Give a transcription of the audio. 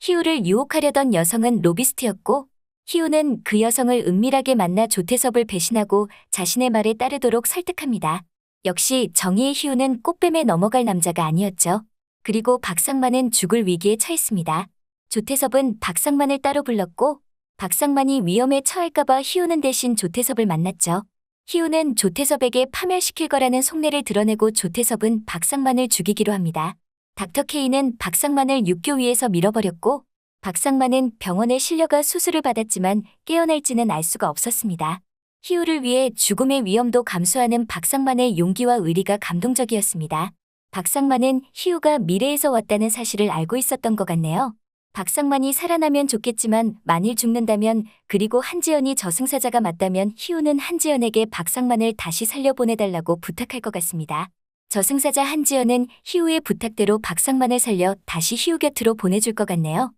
희우를 유혹하려던 여성은 로비스트였고 희우는 그 여성을 은밀하게 만나 조태섭을 배신하고 자신의 말에 따르도록 설득합니다. 역시 정의의 희우는 꽃뱀에 넘어갈 남자가 아니었죠. 그리고 박상만은 죽을 위기에 처했습니다. 조태섭은 박상만을 따로 불렀고 박상만이 위험에 처할까봐 희우는 대신 조태섭을 만났죠. 희우는 조태섭에게 파멸시킬 거라는 속내를 드러내고 조태섭은 박상만을 죽이기로 합니다. 닥터 K는 박상만을 육교 위에서 밀어버렸고 박상만은 병원에 실려가 수술을 받았지만 깨어날지는 알 수가 없었습니다. 희우를 위해 죽음의 위험도 감수하는 박상만의 용기와 의리가 감동적이었습니다. 박상만은 희우가 미래에서 왔다는 사실을 알고 있었던 것 같네요. 박상만이 살아나면 좋겠지만 만일 죽는다면 그리고 한지연이 저승사자가 맞다면 희우는 한지연에게 박상만을 다시 살려보내달라고 부탁할 것 같습니다. 저승사자 한지연은 희우의 부탁대로 박상만을 살려 다시 희우 곁으로 보내줄 것 같네요.